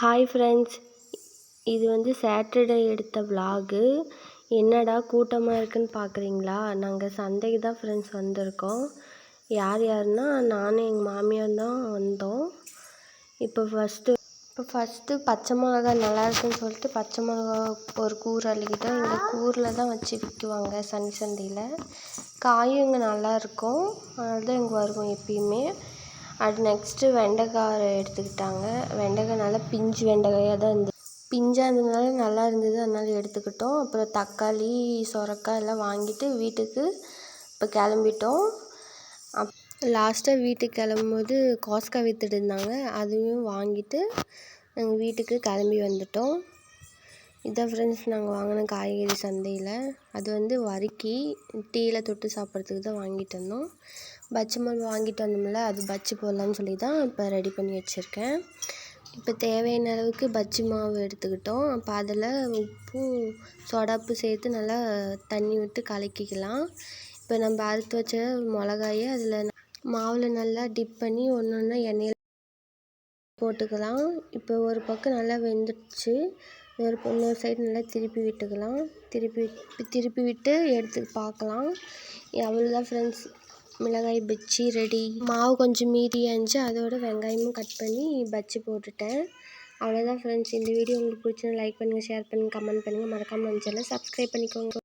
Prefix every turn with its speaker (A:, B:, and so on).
A: Hi friends இது வந்து Saturday எடுத்த விலாகு என்னடா கூட்டமாக இருக்குன்னு பார்க்குறீங்களா நாங்கள் சந்தைக்கு தான் ஃப்ரெண்ட்ஸ் வந்திருக்கோம். யார் யாருன்னா நானும் எங்கள் மாமியார் தான் வந்தோம். இப்போ ஃபஸ்ட்டு இப்போ ஃபஸ்ட்டு பச்சை மிளகா நல்லாயிருக்குன்னு சொல்லிட்டு பச்சை மிளகா ஒரு கூறு அள்ளிக்கிட்டோம். இந்த கூரில் தான் வச்சு விற்குவாங்க சனி சந்தையில். காயும் இங்கே நல்லாயிருக்கும் அதனால தான் இங்கே வருவோம் எப்பயுமே. அது நெக்ஸ்ட்டு வெண்டைக்காய் எடுத்துக்கிட்டாங்க. வெண்டைக்காய் நல்லா பிஞ்சு வெண்டைக்காயாக தான் இருந்தது பிஞ்சாக இருந்ததுனால நல்லா இருந்தது. அதனால எடுத்துக்கிட்டோம். அப்புறம் தக்காளி சொரக்காய் எல்லாம் வாங்கிட்டு வீட்டுக்கு இப்போ கிளம்பிட்டோம். அப் லாஸ்ட்டாக வீட்டுக்கு கிளம்பும்போது கோஸ்க்காய் விற்றுட்டு இருந்தாங்க. அதையும் வாங்கிட்டு நாங்கள் வீட்டுக்கு கிளம்பி வந்துட்டோம். இதான் ஃப்ரெண்ட்ஸ் நாங்கள் வாங்கின காய்கறி சந்தையில். அது வந்து வறுக்கி டீயில் தொட்டு சாப்பிட்றதுக்கு தான் வாங்கிட்டு வந்தோம். பஜ்ஜி மாவு வாங்கிட்டு வந்தோம்ல அது பஜ்ஜி போடலான்னு சொல்லி தான் இப்போ ரெடி பண்ணி வச்சுருக்கேன். இப்போ தேவையான அளவுக்கு பஜ்ஜி மாவு எடுத்துக்கிட்டோம். அப்போ அதில் உப்பும் சோடாப்பு சேர்த்து நல்லா தண்ணி விட்டு கலக்கிக்கலாம். இப்போ நம்ம அறுத்து வச்ச மிளகாயை அதில் மாவில் நல்லா டிப் பண்ணி ஒன்று ஒன்றா எண்ணெயில் போட்டுக்கலாம். இப்போ ஒரு பக்கம் நல்லா வெந்துடுச்சு. ஒரு இன்னொரு சைடு நல்லா திருப்பி விட்டுக்கலாம். திருப்பி திருப்பி விட்டு எடுத்து பார்க்கலாம். அவ்வளோதான் ஃப்ரெண்ட்ஸ் மிளகாய் பஜ்ஜி ரெடி மாவு கொஞ்சம் மீதியாக இருந்துச்சு அதோட வெங்காயமும் கட் பண்ணி பஜ்ஜி போட்டுட்டேன். அவ்வளோதான் ஃப்ரெண்ட்ஸ் இந்த வீடியோ உங்களுக்கு பிடிச்சிருந்தா லைக் பண்ணுங்கள் ஷேர் பண்ணுங்கள் கமெண்ட் பண்ணுங்கள் மறக்காமல் நம்ம சேனலை சப்ஸ்கிரைப் பண்ணிக்கோங்க.